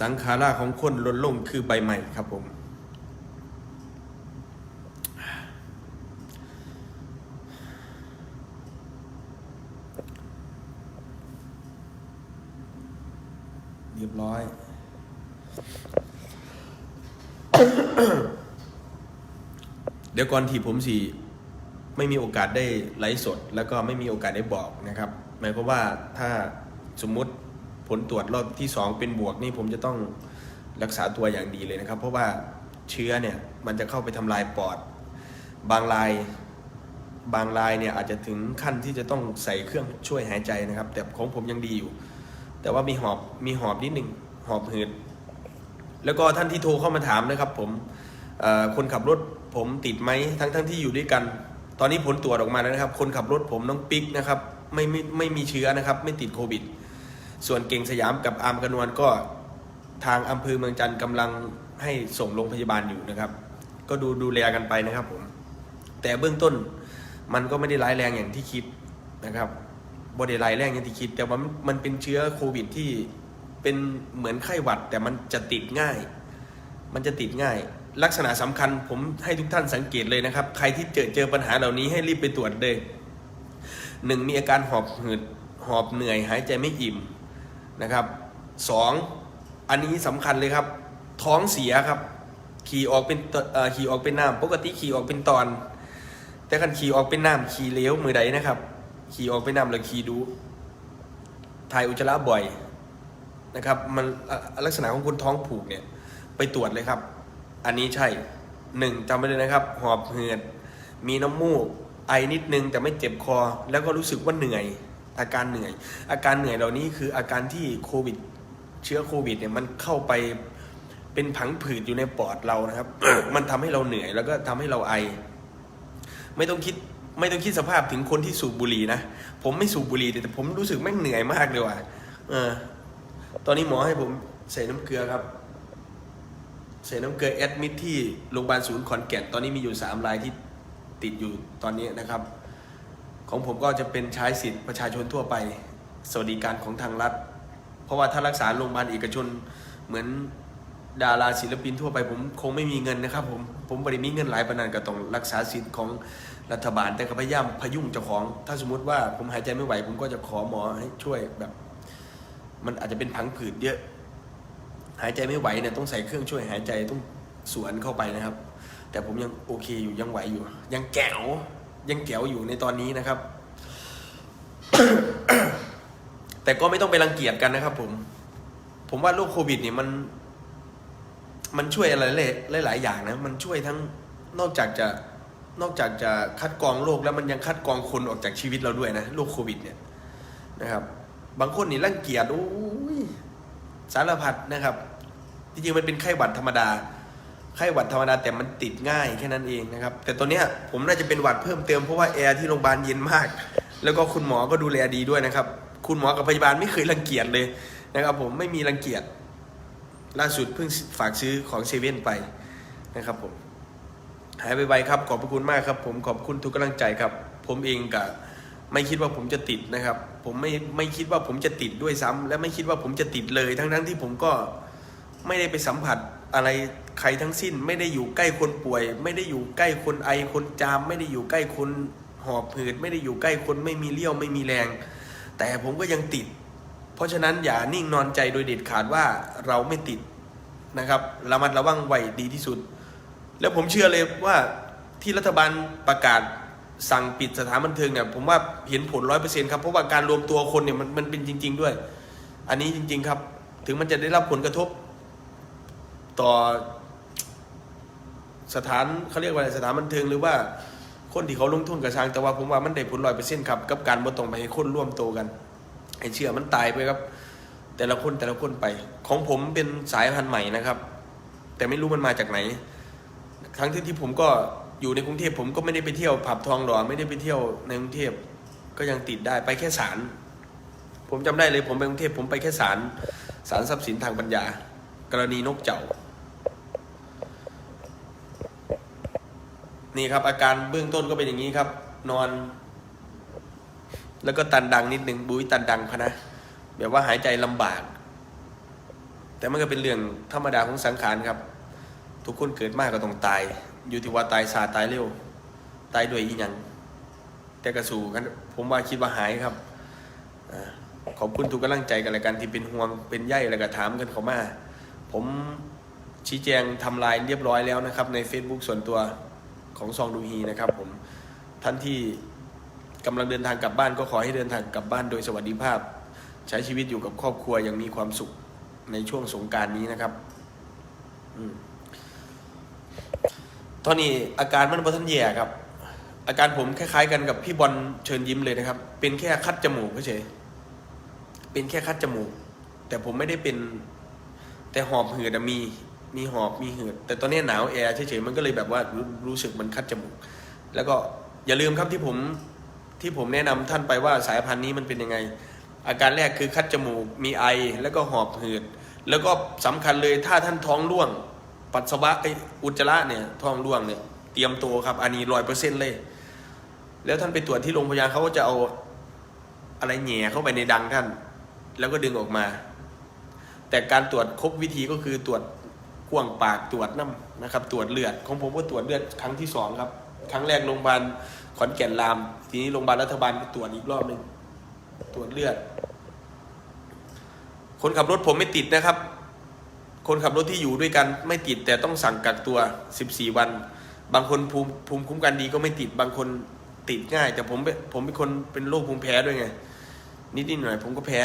สังขาราของคนลดลงคือใบใหม่ครับผม เรียบร้อย เดี๋ยว ก่อนที่ผมสี่ไม่มีโอกาสได้ไลฟ์สด แล้วก็ไม่มีโอกาสได้บอกนะครับ หมายความว่าถ้าสมมุติผลตรวจรอบที่สองเป็นบวกนี่ผมจะต้องรักษาตัวอย่างดีเลยนะครับ เพราะว่าเชื้อเนี่ยมันจะเข้าไปทำลายปอด บางรายบางรายเนี่ยอาจจะถึงขั้นที่จะต้องใส่เครื่องช่วยหายใจนะครับ แต่ของผมยังดีอยู่ แต่ว่ามีหอบมีหอบนิดหนึ่งหอบหืดแล้วก็ท่านที่โทรเข้ามาถามนะครับ ผมคนขับรถ ผมติดไหมทั้งทั้งที่อยู่ด้วยกัน ตอนนี้ผลตรวจออกมาแล้วนะครับ คนขับรถผมน้องปิ๊กนะครับไม่ไม่ไม่มีเชื้อนะครับ ไม่ติดโควิด ส่วนเก่งสยามกับอาร์มกนวลก็ทางอำเภอเมืองจันทร์กำลังให้ส่งโรงพยาบาลอยู่นะครับ ก็ดูดูแลกันไปนะครับผม แต่เบื้องต้นมันก็ไม่ได้ร้ายแรงอย่างที่คิดนะครับบไดร้ายแรงอย่างที่คิด แต่ว่ามันมันเป็นเชื้อโควิดที่เป็นเหมือนไข้หวัด แต่มันจะติดง่าย มันจะติดง่าย ลักษณะสำคัญผมให้ทุกท่านสังเกตเลยนะครับ ใครที่เจอเจอปัญหาเหล่านี้ให้รีบไปตรวจเลยหนึ่งมีอาการหอบหืดหอบเหนื่อยหายใจไม่อิ่มนะครับสองอันนี้สำคัญเลยครับ ท้องเสียครับ ขี่ออกเป็นต่อขี่ออกเป็นน้ำปกติขี่ออกเป็นตอน แต่คันขี่ออกเป็นน้ำขี่เลี้ยวมือใดนะครับ ขี่ออกเป็นน้ำแล้วขี่ดูถ่ายอุจจาระบ่อยนะครับมันลักษณะของคนท้องผูกเนี่ยไปตรวจเลยครับ อันนี้ใช่หนึ่งจำไว้เลยนะครับ หอบเหือด มีน้ำมูก ไอนิดนึงแต่ไม่เจ็บคอ แล้วก็รู้สึกว่าเหนื่อย อาการเหนื่อย อาการเหนื่อยเหล่านี้คืออาการที่โควิด เชื้อโควิดเนี่ยมันเข้าไปเป็นผังผืดอยู่ในปอดเรานะครับ มันทำให้เราเหนื่อย แล้วก็ทำให้เราไอ ไม่ต้องคิดไม่ต้องคิดสภาพถึงคนที่สูบบุหรี่นะ ผมไม่สูบบุหรี่แต่ผมรู้สึกแม่งเหนื่อยมากเลยว่ะเออ ตอนนี้หมอให้ผมใส่น้ำเกลือครับ ใส่น้ำเกลือแอดมิทที่โรงพยาบาลศูนย์ขอนแก่นตอนนี้มีอยู่สามรายที่ติดอยู่ตอนนี้นะครับ ของผมก็จะเป็นใช้สิทธิ์ประชาชนทั่วไป สวัสดิการของทางรัฐ เพราะว่าถ้ารักษาโรงพยาบาลเอกชนเหมือนดาราศิลปินทั่วไปผมคงไม่มีเงินนะครับ ผมผมบริมีเงินหลายปานนันก็ต้องรักษาสิทธิ์ของรัฐบาลแต่ก็พยายามพยุงเจ้าของ ถ้าสมมติว่าผมหายใจไม่ไหว ผมก็จะขอหมอให้ช่วยแบบ มันอาจจะเป็นพังผืดเยอะ หายใจไม่ไหวเนี่ยต้องใส่เครื่องช่วยหายใจต้องสวนเข้าไปนะครับ แต่ผมยังโอเคอยู่ยังไหวอยู่ ยังแก๋วยังแก๋วอยู่ในตอนนี้นะครับ แต่ก็ไม่ต้องไปรังเกียจกันนะครับ ผม ผมว่าโรคโควิดเนี่ยมัน มันช่วยอะไรหลายหลายๆอย่างนะ มันช่วยทั้งนอกจากจะนอกจากจะคัดกรองโรคแล้วมันยังคัดกรองคนออกจากชีวิตเราด้วยนะโรคโควิด เนี่ยนะครับ บางคนนี่รังเกียจโอ้ย สารพัดนะครับจริงๆมันเป็นไข้หวัดธรรมดา ไข้หวัดธรรมดาแต่มันติดง่ายแค่นั้นเองนะครับ แต่ตัวเนี้ยผมน่าจะเป็นหวัดเพิ่มเติมเพราะว่าแอร์ที่โรงพยาบาลเย็นมาก แล้วก็คุณหมอก็ดูแลดีด้วยนะครับ คุณหมอกับพยาบาลไม่เคยรังเกียจเลยนะครับ ผมไม่มีรังเกียจล่าสุดเพิ่งฝากซื้อของเซเว่นไปนะครับผมหายไปไวๆครับขอบพระคุณมากครับ ผมขอบคุณทุกกำลังใจครับ ผมเองกับ ไม่คิดว่าผมจะติดนะครับ ผมไม่ไม่คิดว่าผมจะติดด้วยซ้ำและไม่คิดว่าผมจะติดเลย ทั้งๆที่ผมก็ไม่ได้ไปสัมผัสอะไรใครทั้งสิ้น ไม่ได้อยู่ใกล้คนป่วย ไม่ได้อยู่ใกล้คนไอคนจาม ไม่ได้อยู่ใกล้คนหอบหืดไม่ได้อยู่ใกล้คนไม่มีเลี้ยวไม่มีแรง แต่ผมก็ยังติด เพราะฉะนั้นอย่านิ่งนอนใจโดยเด็ดขาดว่าเราไม่ติดนะครับระมัดระวังไว้ดีที่สุด แล้วผมเชื่อเลยว่าที่รัฐบาลประกาศ สั่งปิดสถานบันเทิงเนี่ยผมว่าเห็นผลร้อยเปอร์เซ็นต์ครับเพราะว่าการรวมตัวคนเนี่ยมันมันเป็นจริง ๆ ด้วย อันนี้จริง ๆครับ ถึงมันจะได้รับผลกระทบ ต่อ สถานเขาเรียกว่าอะไรสถานบันเทิงหรือว่าคนที่เขาลงทุนกระชังแต่ว่าผมว่ามันได้ผลร้อยเปอร์เซ็นต์ครับกับการบ่ต้องไปให้คนร่วมตัวกันให้เชื่อมันตายไปครับ แต่ละคนแต่ละคนไป ของผมเป็นสายพันธุ์ใหม่นะครับ แต่ไม่รู้มันมาจากไหน ทั้งที่ที่ผมก็ อยู่ในกรุงเทพผมก็ไม่ได้ไปเที่ยวผับทองหล่อไม่ได้ไปเที่ยวในกรุงเทพก็ยังติดได้ไปแค่ศาลผมจำได้เลยผมไปกรุงเทพผมไปแค่ศาลศาลทรัพย์สินทางปัญญา กรณีนกเจ้านี่ครับ อาการเบื้องต้นก็เป็นอย่างนี้ครับ นอน แล้วก็ตันดังนิดหนึ่งบุ้ยตันดังพนะแบบว่าหายใจลำบาก แต่มันก็เป็นเรื่องธรรมดาของสังขารครับ ทุกคนเกิดมากก็ต้องตาย อยู่ที่ว่าตายซาตายเร็ว ตายด้วยอีหยังแต่กระสู่กันผมว่าคิดว่าหายครับอขอบคุณทุกกำลังใจกันละกันที่เป็นห่วงเป็นใยแล้วก็ถามกันเขามา ผมชี้แจงทำลายเรียบร้อยแล้วนะครับ ใน Facebook ส่วนตัวของซองดูฮีนะครับ ผมท่านที่กำลังเดินทางกลับบ้านก็ขอให้เดินทางกลับบ้านโดยสวัสดิภาพ ใช้ชีวิตอยู่กับครอบครัวอย่างมีความสุขในช่วงสงการนี้นะครับ อืม ตอนนี้อาการมันบ่ทันแย่ครับ อาการผมคล้ายๆกันกับพี่บอลเชิญยิ้มเลยนะครับ เป็นแค่คัดจมูกเฉยๆเป็นแค่คัดจมูก แต่ผมไม่ได้เป็น แต่หอบหืดอะมี มีหอบมีหืด แต่ตอนนี้หนาวแอร์เฉยๆมันก็เลยแบบว่ารู้รู้สึกมันคัดจมูก แล้วก็อย่าลืมครับที่ผมที่ผมแนะนำท่านไปว่าสายพันธุ์นี้มันเป็นยังไง อาการแรกคือคัดจมูกมีไอแล้วก็หอบหืด แล้วก็สำคัญเลยถ้าท่านท้องร่วง ปัสสาวะไออุจจาระเนี่ยท้องร่วงเนี่ยเตรียมตัวครับ อันนี้ร้อยเปอร์เซ็นต์เลย แล้วท่านไปตรวจที่โรงพยาบาลเขาก็จะเอาอะไรแหย่เข้าไปในดังท่าน แล้วก็ดึงออกมา แต่การตรวจครบวิธีก็คือตรวจกวงปากตรวจน้ำนะครับ ตรวจเลือดของผมก็ตรวจเลือดครั้งที่สองครับ ครั้งแรกโรงพยาบาลขอนแก่นราม ทีนี้โรงพยาบาลรัฐบาลตรวจอีกรอบหนึ่งตรวจเลือด คนขับรถผมไม่ติดนะครับ คนขับรถที่อยู่ด้วยกันไม่ติดแต่ต้องสั่งกักตัว 14 วัน บางคนภูมิภูมิคุ้มกันดีก็ไม่ติดบางคนติดง่าย แต่ผมเป็นผมเป็นคนเป็นโรคภูมิแพ้ด้วยไงนิดนิดหน่อยผมก็แพ้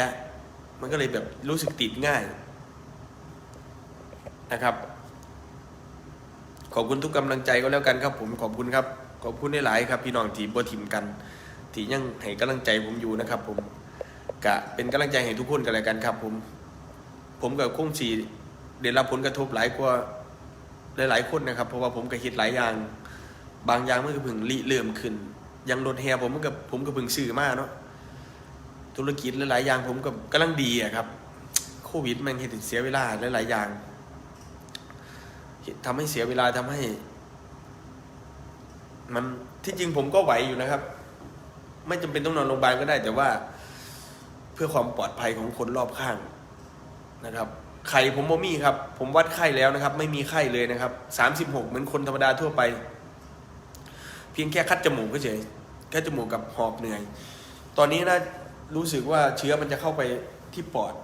มันก็เลยแบบรู้สึกติดง่ายนะครับ ขอบคุณทุกกำลังใจก็แล้วกันครับ ผมขอบคุณครับ ขอบคุณได้หลายครับ พี่น้องที่บ่ทิมกันที่ยังให้กำลังใจผมอยู่นะครับ ผมกะเป็นกำลังใจให้ทุกคนกันแล้วกันครับ ผม ผมกับคุ้งสี ได้รับผลกระทบหลายกว่าหลายๆคนนะครับ เพราะว่าผมก็คิดหลายอย่าง บางอย่างมันก็เพิ่งริเริ่มขึ้นยังรถแฮผมมันกับผมก็เพิ่งซื้อมาเนาะธุรกิจหลายๆอย่างผมก็กำลังดีอะครับ โควิดมันเห็นเสียเวลาหลายๆอย่างทำให้เสียเวลาทำให้ มันที่จริงผมก็ไหวอยู่นะครับ ไม่จำเป็นต้องนอนโรงพยาบาลก็ได้ แต่ว่า เพื่อความปลอดภัยของคนรอบข้างนะครับ ไข่ผมบ่มีครับ ผมวัดไข้แล้วนะครับ ไม่มีไข้เลยนะครับสามสิบหกเหมือนคนธรรมดาทั่วไป เพียงแค่คัดจมูกก็เฉยแค่จมูกกับหอบเหนื่อย ตอนนี้นะรู้สึกว่าเชื้อมันจะเข้าไปที่ปอด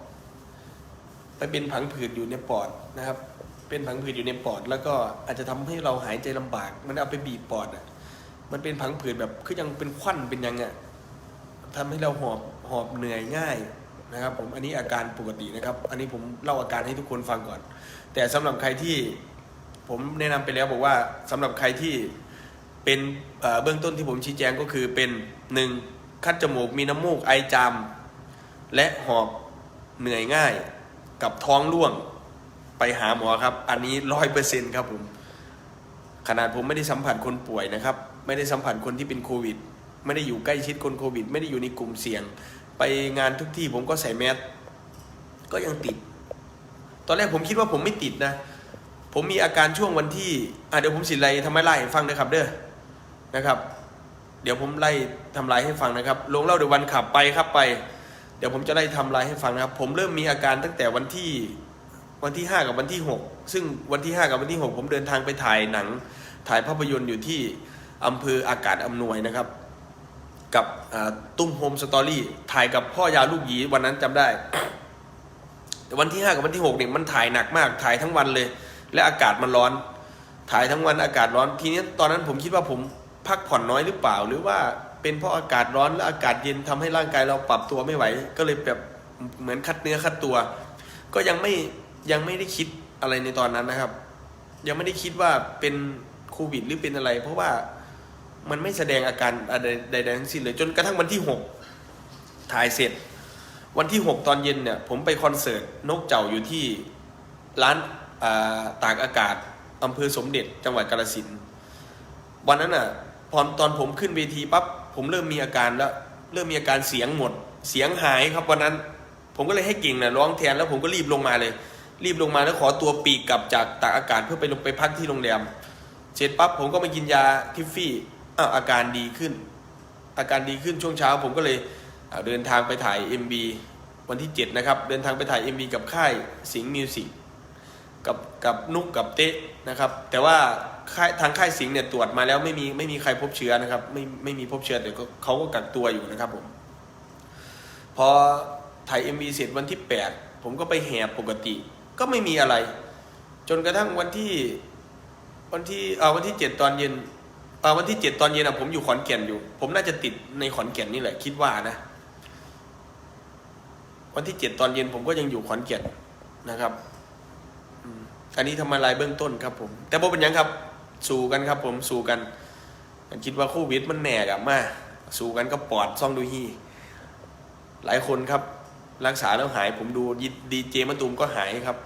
ไปเป็นผังผืดอยู่ในปอดนะครับ เป็นผังผืดอยู่ในปอด แล้วก็อาจจะทำให้เราหายใจลำบาก มันเอาไปบีบปอดอะ มันเป็นผังผืดแบบคือยังเป็นควันเป็นยังไงทำให้เราหอบหอบเหนื่อยง่าย นะครับผมอันนี้อาการปกตินะครับ อันนี้ผมเล่าอาการให้ทุกคนฟังก่อน แต่สำหรับใครที่ผมแนะนำไปแล้วบอกว่าสำหรับใครที่เป็นเอ่อเบื้องต้นที่ผมชี้แจงก็คือเป็นหนึ่งคัดจมูกมีน้ำมูกไอจามและหอบเหนื่อยง่ายกับท้องร่วงไปหาหมอครับ อันนี้ร้อยเปอร์เซ็นต์ครับผม ขนาดผมไม่ได้สัมผัสคนป่วยนะครับ ไม่ได้สัมผัสคนที่เป็นโควิด ไม่ได้อยู่ใกล้ชิดคนโควิด ไม่ได้อยู่ในกลุ่มเสี่ยง ไปงานทุกที่ผมก็ใส่แมสก็ยังติด ตอนแรกผมคิดว่าผมไม่ติดนะ ผมมีอาการช่วงวันที่อะเดี๋ยวผมสิไล่ทำไมไล่ให้ฟังนะครับ เด้อนะครับ เดี๋ยวผมไล่ทำลายให้ฟังนะครับลงเล่าเดี๋ยววันขับไปครับไป เดี๋ยวผมจะไล่ทำลายให้ฟังนะครับ ผมเริ่มมีอาการตั้งแต่วันที่วันที่ 5 กับวันที่ 6 ซึ่งวันที่ 5 กับวันที่ 6 ผมเดินทางไปถ่ายหนัง ถ่ายภาพยนตร์อยู่ที่อำเภออากาศอำนวยนะครับ กับตุ้มโฮมสตอรี่ถ่ายกับพ่อยาลูกหยีวันนั้นจำได้ แต่วันที่ 5 กับวันที่6เนี่ยมันถ่ายหนักมากถ่ายทั้งวันเลย และอากาศมันร้อน ถ่ายทั้งวันอากาศร้อนทีนี้ตอนนั้นผมคิดว่าผมพักผ่อนน้อยหรือเปล่า หรือว่าเป็นเพราะอากาศร้อนและอากาศเย็นทำให้ร่างกายเราปรับตัวไม่ไหว ก็เลยแบบเหมือนคัดเนื้อคัดตัว ก็ยังไม่ยังไม่ได้คิดอะไรในตอนนั้นนะครับ ยังไม่ได้คิดว่าเป็นโควิดหรือเป็นอะไร เพราะว่า มันไม่แสดงอาการอะไรใดๆทั้งสิ้นเลยจนกระทั่งวันที่หกถ่ายเสร็จ วันที่หกตอนเย็นเนี่ย ผมไปคอนเสิร์ตนกเจ้าอยู่ที่ร้านาตากอากาศอำเภอสมเด็จจังหวัดกาฬสินธุ์วันนั้นอะพอตอนผมขึ้นเวทีปั๊บผมเริ่มมีอาการแล้วเริ่มมีอาการเสียงหมด เสียงหายครับวันนั้น ผมก็เลยให้เก่งนะร้องแทนแล้วผมก็รีบลงมาเลย รีบลงมาแล้วขอตัวปีกกลับจากตากอากาศเพื่อไปลงไปพักที่โรงแรมเสร็จปั๊บผมก็มากินยาทิฟฟี่ อ้าวอาการดีขึ้น อาการดีขึ้นช่วงเช้า ผมก็เลยเดินทางไปถ่าย MB วันที่ 7 นะครับ เดินทางไปถ่าย MB กับค่ายสิงห์มิวสิกกับกับนุกกับเต๊ะนะครับ แต่ว่าค่ายทางค่ายสิงห์เนี่ยตรวจมาแล้วไม่มีไม่มีใครพบเชื้อนะครับ ไม่ไม่มีพบเชื้อแต่ก็เขาก็กักตัวอยู่นะครับผมพอถ่าย MV เสร็จวันที่ 8 ผมก็ไปแหบปกติ ก็ไม่มีอะไร จนกระทั่งวันที่วันที่เออวันที่ 7 ตอนเย็น วันที่7ตอนเย็นอะผมอยู่ขอนแก่นอยู่ ผมน่าจะติดในขอนแก่นนี่แหละ คิดว่านะ วันที่7ตอนเย็นผมก็ยังอยู่ขอนแก่นนะครับอันนี้ทำมาลายเบื้องต้นครับ ผม แต่บ่เป็นยังครับ สู้กันครับ ผมสู้กันคิดว่าโควิดมันแหนกอะมาสู้กันก็ปอดซ่องดูฮีหลายคนครับ รักษาแล้วหาย ผมดูดีเจมะตูมก็หายครับ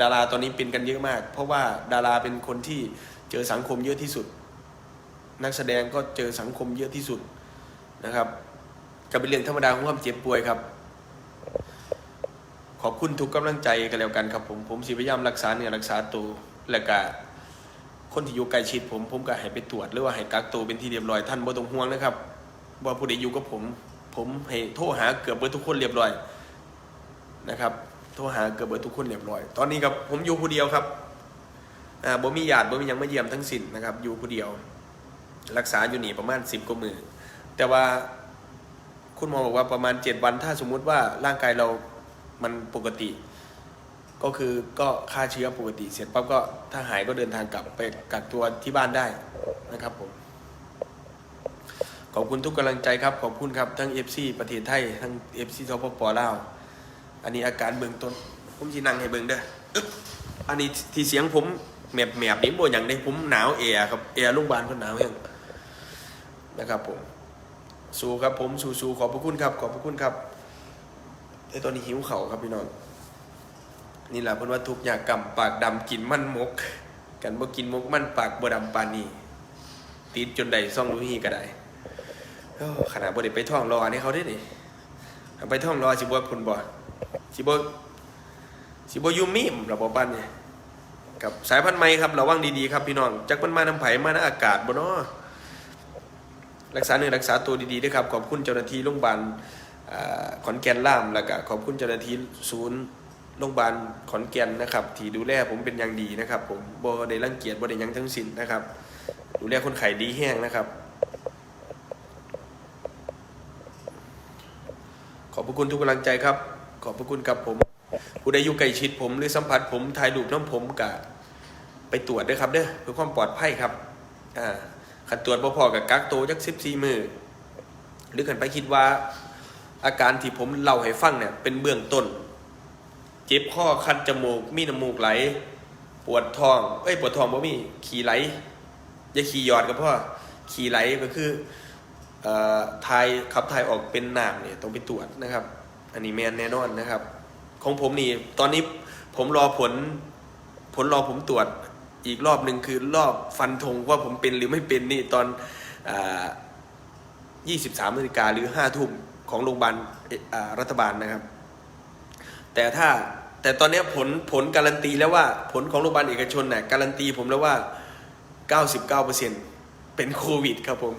ดาราตอนนี้เป็นกันเยอะมาก เพราะว่าดาราเป็นคนที่เจอสังคมเยอะที่สุด นักแสดงก็เจอสังคมเยอะที่สุดนะครับก็เป็นเรื่องธรรมดาของความเจ็บป่วยครับ ขอบคุณทุกกำลังใจกันแล้วกันครับผมผมสิพยายามรักษาเนี่ยรักษาตัวและก็คนที่อยู่ใกล้ชิดผม ผมก็ให้ไปตรวจหรือว่าให้กักตัวเป็นที่เรียบร้อยท่านบ่ต้องห่วงนะครับว่าผู้ใดอยู่กับผม ผมให้โทรหาเกือบเบอร์ทุกคนเรียบร้อยนะครับ โทรหาเกือบเบอร์ทุกคนเรียบร้อย ตอนนี้ครับผมอยู่ผู้เดียวครับอ่าบ่มีญาติบ่มียังมาเยี่ยมทั้งสิ้นนะครับ อยู่ผู้เดียว รักษาอยู่นี่ประมาณสิบกว่ามือ แต่ว่าคุณหมอบอกว่าประมาณเจ็ดวันถ้าสมมุติว่าร่างกายเรามันปกติ ก็คือก็ฆ่าเชื้อปกติ เสร็จปั๊บก็ถ้าหายก็เดินทางกลับไปกักตัวที่บ้านได้นะครับผมขอบคุณทุกกำลังใจครับขอบคุณครับทั้ง FC ประเทศไทยทั้ง FC สปปลาวอันนี้อาการเบื้องต้นผมจีนั่งให้เบื้องเด้ออันนี้ที่เสียงผมแมบแมบนี้บ่อย่างใดผมหนาวแอร์ครับแอร์โรงพยาบาลก็หนาวแห้ง นะครับผม สู้ครับผม สู้สู้ขอบพระคุณครับ ขอบพระคุณครับแต่ตอนนี้หิวเข่าครับพี่น้อง นี่แหละเพิ่นว่าทุกอย่างกำปากดำกินมันมก กันบ่กินมกมันปากบ่ดำปานนี้ติดจนใดซ่องรู้ฮีก็ได้ขนาดบ่ได้ไปท่องรอนี่เขาได้นี่ไปท่องรอสิบ่พุ่นบ่สิบ่สิบ่ยู่มีมระบบบ้านนี่กับสายพันธุ์ใหม่ครับระวังดีๆครับพี่น้องจักมันมาน้ำไผ่มาในอากาศบ่เนาะ รักษาเนื้อรักษาตัวดีๆด้วยครับขอบคุณเจ้าหน้าที่โรงพยาบาลขอนแก่นล่ามแล้วก็ขอบคุณเจ้าหน้าที่ศูนย์โรงพยาบาลขอนแก่นนะครับที่ดูแลผมเป็นอย่างดีนะครับ ผมบ่ได้รังเกียจบ่ได้ยังทั้งสิ้นนะครับ ดูแลคนไข้ดีแห้งนะครับ ขอบพระคุณทุกกำลังใจครับ ขอบพระคุณครับผมผู้ใดอยู่ใกล้ชิดผมหรือสัมผัสผมถ่ายรูปน้ำผมกะไปตรวจด้วยครับเด้อเพื่อความปลอดภัยครับอ่า ขันตรวจบ่พอกับกักโตวจักสิบสี่มือหรือขันไปคิดว่า อาการที่ผมเล่าให้ฟังเนี่ย เป็นเบื้องต้น เจ็บข้อคันจมูก มีน้ำมูกไหล ปวดท้อง เอ้ย ปวดท้องบ่มีขี่ไหล อย่าขี่หยอดกับพ่อขี่ไหลก็คือทายขับทายออกเป็นหนามเนี่ยต้องไปตรวจนะครับ อันนี้แมนแน่นอนนะครับ ของผมนี่ ตอนนี้ผมรอผล ผลรอผมตรวจ อีกรอบหนึ่งคือรอบฟันธงว่าผมเป็นหรือไม่เป็นนี่ตอนยี่สิบสามนาฬิกาหรือห้าทุ่มของโรงพยาบาลรัฐบาลนะครับ แต่ถ้าแต่ตอนนี้ผลผลการันตีแล้วว่าผลของโรงพยาบาลเอกชนเนี่ยการันตีผมแล้วว่า 99%เป็นโควิดครับผม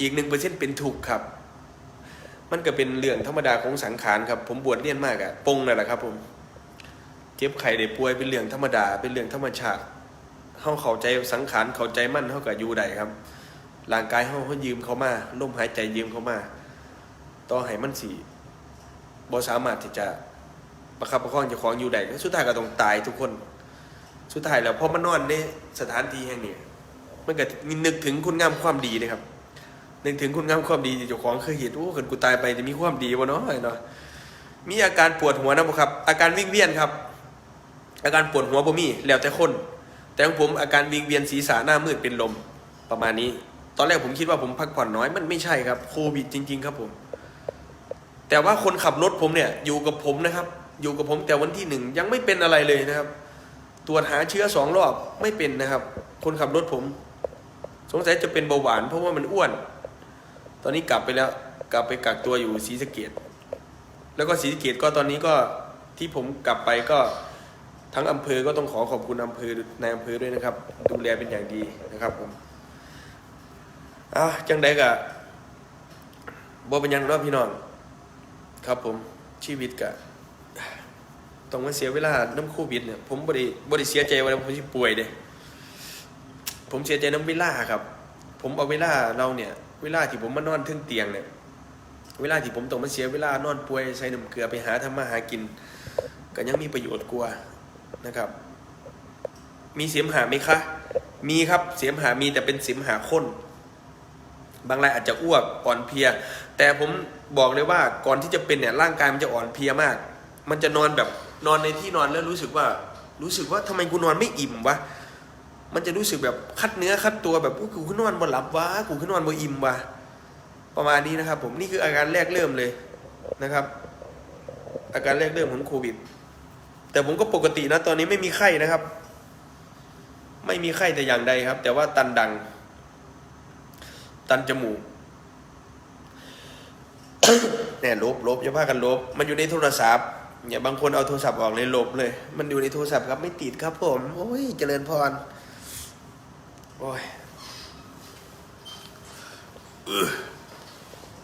อีกหนึ่งเปอร์เซ็นต์เป็นถูกครับ มันก็เป็นเรื่องธรรมดาของสังขารครับ ผมบวชเรียนมากอะปงนั่นแหละครับผม เจ็บไข้ได้ป่วยเป็นเรื่องธรรมดา เป็นเรื่องธรรมชาติเฮาเข้าใจสังขารเข้าใจมั่นเฮาก็อยู่ได้ครับร่างกายเฮาเฮายืมเขามาลมหายใจยืมเขามา ต่อให้มันสิบ่สามารถที่จะประคับประคองเจ้าของอยู่ได้สุดท้ายก็ต้องตายทุกคน สุดท้ายแล้วพอมันนอนในสถานที่แห่งนี้มันก็นึกถึงคุณงามความดีนะครับ นึกถึงคุณงามความดีเจ้าของเคยเห็นโอ้เกิดกูตายไปจะมีความดีวะเนาะเนาะมีอาการปวดหัวนะบ่ครับ อาการวิ่งเวียนครับ อาการปวดหัวบ่มีแล้วแต่คน แต่ของผมอาการวิงเวียนศีรษะหน้ามืดเป็นลมประมาณนี้ ตอนแรกผมคิดว่าผมพักผ่อนน้อยมันไม่ใช่ครับโควิดจริง ๆ ครับผม แต่ว่าคนขับรถผมเนี่ยอยู่กับผมนะครับ อยู่กับผมแต่วันที่หนึ่งยังไม่เป็นอะไรเลยนะครับ ตรวจหาเชื้อสองรอบไม่เป็นนะครับ คนขับรถผม สงสัยจะเป็นเบาหวานเพราะว่ามันอ้วน ตอนนี้กลับไปแล้วกลับไปกักตัวอยู่ศรีสะเกดแล้วก็ศรีสะเกดก็ตอนนี้ก็ที่ผมกลับไปก็ ทั้งอำเภอก็ต้องขอขอบคุณอำเภอในอำเภอด้วยนะครับ ดูแลเป็นอย่างดีนะครับผมอะจังใดกะบ่เป็นยังเนาะพี่น้องครับผมชีวิตกะต้องมาเสียเวลาน้ำโควิดเนี่ยผมบ่ได้บ่ได้เสียใจว่าผมสิป่วยเด้ผมเสียใจน้ำเวลาครับ ผมเอาเวลาเราเนี่ย เวลาที่ผมมานอนทึ่งเตียงเนี่ย เวลาที่ผมต้องมาเสียเวลานอนป่วยใส่น้ำเกลือไปหาทำมาหากินก็ยังมีประโยชน์กว่า นะครับ มีเสียมหาไหมคะ มีครับเสียมหามีแต่เป็นเสียมหาข้น บางรายอาจจะอ้วกอ่อนเพลีย แต่ผมบอกเลยว่าก่อนที่จะเป็นเนี่ยร่างกายมันจะอ่อนเพลียมาก มันจะนอนแบบนอนในที่นอนแล้วรู้สึกว่า รู้สึกว่าทำไมกูนอนไม่อิ่มวะมันจะรู้สึกแบบคัดเนื้อคัดตัวแบบกูขึ้นนอนบนหลับวะกูขึ้นนอนบนอิ่มวะประมาณนี้นะครับ ผมนี่คืออาการแรกเริ่มเลยนะครับ อาการแรกเริ่มของโควิด แต่ผมก็ปกตินะ ตอนนี้ไม่มีไข้นะครับ ไม่มีไข้แต่อย่างใดครับ แต่ว่าตันดัง ตันจมูกเนี่ยลบลบอย่าพากันลบ มันอยู่ในโทรศัพท์เนี่ยบางคนเอาโทรศัพท์ออกเลยลบเลย มันอยู่ในโทรศัพท์ครับ ไม่ติดครับ ผมโอ้ยเจริญพรโอ้ยอื้อ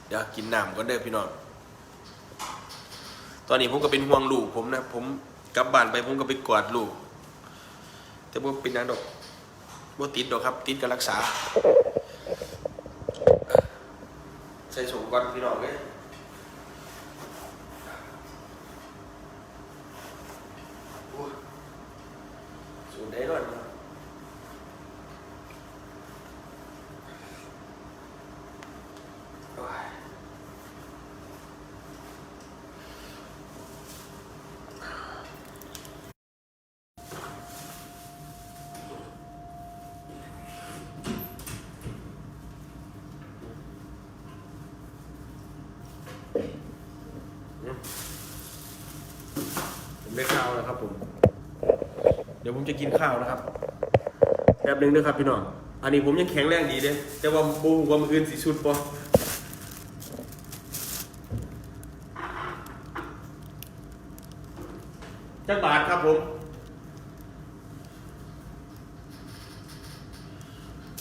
เดี๋ยวกินน้ำก็ได้อพี่น้องตอนนี้ผมก็เป็นห่วงลูกผมนะผม กลับบ้านไปผมก็ไปกอดลูก แต่ว่เป็นยังดอกว่ติดดอกครับ ติดกับรักษา ใส่สูงก่อนพี่น้องเลยโอ้ยสูงได้ด้วยนะ ได้ข้าวแล้วครับผม เดี๋ยวผมจะกินข้าวนะครับแป๊บหนึ่งนะครับพี่น้อง อันนี้ผมยังแข็งแรงดีเลยแต่ว่าบูว่ามืออื่นสิสุดปะจักบาทครับผม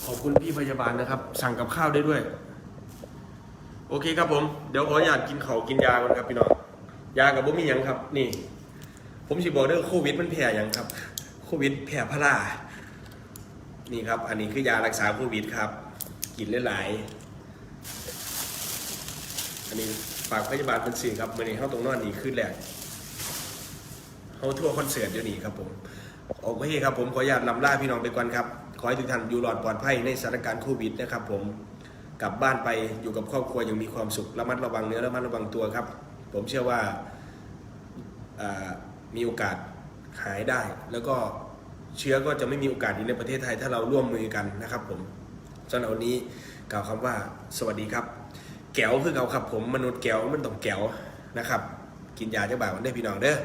ขอบคุณพี่พยาบาลนะครับ สั่งกับข้าวได้ด้วย โอเคครับผม เดี๋ยวขออนุญาตกินเขากินยาก่อนครับพี่น้อง ยากับบ่มีหยังครับ นี่ ผมสิบอกเรื่องโควิดมันแผ่ยังครับ โควิดแผ่พารานี่ครับ อันนี้คือยารักษาโควิดครับ กินหลายๆอันนี้ฝากพยาบาลเป็นสื่อครับมื่อนี้เข้าตรงนอนนี่ขึ้นแรกเขาทั่วคอนเสิร์ตเดี๋ยวนี้ครับผมโอเคครับผมขออนุญาตลำลาพี่น้องไปก่อนครับ ขอให้ทุกท่านอยู่รอดปลอดภัยในสถานการณ์โควิดนะครับผมกลับบ้านไปอยู่กับครอบครัวอย่างมีความสุขระมัดระวังเนื้อระมัดระวังตัวครับ ผมเชื่อว่าอ่า มีโอกาสหายได้ แล้วก็เชื้อก็จะไม่มีโอกาสอยู่ในประเทศไทยถ้าเราร่วมมือกันนะครับผมสำหรับวันนี้กล่าวคำว่าสวัสดีครับแก้วคือเขาครับผมมนุษย์แก้วมันต้องแก้วนะครับ กินยาเจ้าบ่าวันได้พี่น้องเด้อ